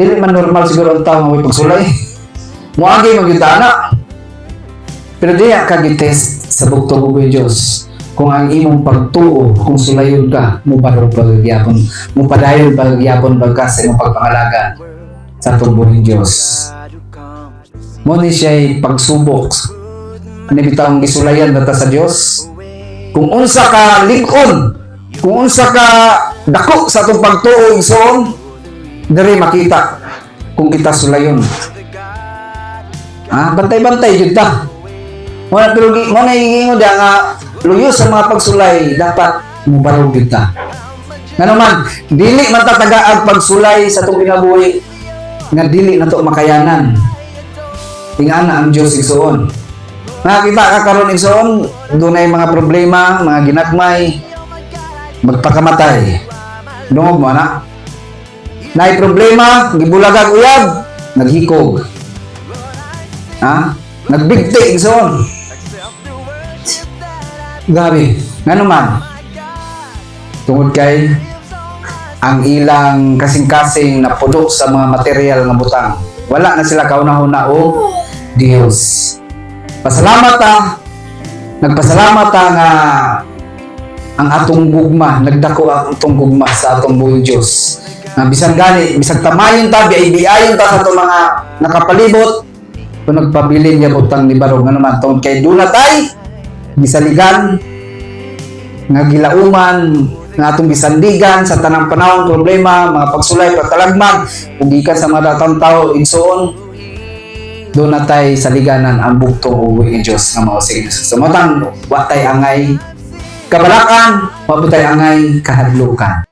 Dili man normal siguro ang tao nga pagsulay. Muagi magyutana. Pero diya ka gitest sa bugtong ug Dios kung ang imong pagtuo kung sulayon ka mo barog pagyapon mo padayon pagyapon bagka sa imong pagpangalaga sa ng Dios mo ni siya pagsubok. Ani bitang gisulayan data sa Dios kung unsa ka likon kung unsa ka dako sa atong pagtuo igsoon diri makita kung kita sulayon. Ah bantay-bantay jud ta mo na pero gi- mo na hihingo da nga luyo sa mga pagsulay dapat mubarog jud ta nga naman dili man ta tagaag pagsulay sa atong kinabuhi nga dili na to makayanan. Tingana ang Dios igsoon Nakakita ka karon igsoon dunay mga problema mga ginagmay magpakamatay. Dungog mo na Nay problema, gibulagag uyab, naghikog. Ha? Nagbigti igsoon. Gabi, nga naman. Tungod kay ang ilang kasing-kasing na pulo sa mga material nga butang. Wala na sila kaunahuna o Dios. Pasalamat ta. Nagpasalamat ta nga ang atong gugma, nagdako ang atong gugma sa atong buong Diyos. Na bisan gani, bisan tamayon ta, biay-biayon ta sa atong mga nakapalibot, kung nagpabilin niya utang ni Barong nga naman, tungkol kay Dunatay, gisaligan, nga gilauman, nga atong gisandigan sa tanang panahon problema, mga pagsulay, pagkalagmag, kung gikan sa mga datang tao, insoon, doon na tayo sa liganan ang bugtong uwi ng Diyos nga mao sige sa matang watay angay kabalakan mabutay angay kahadlukan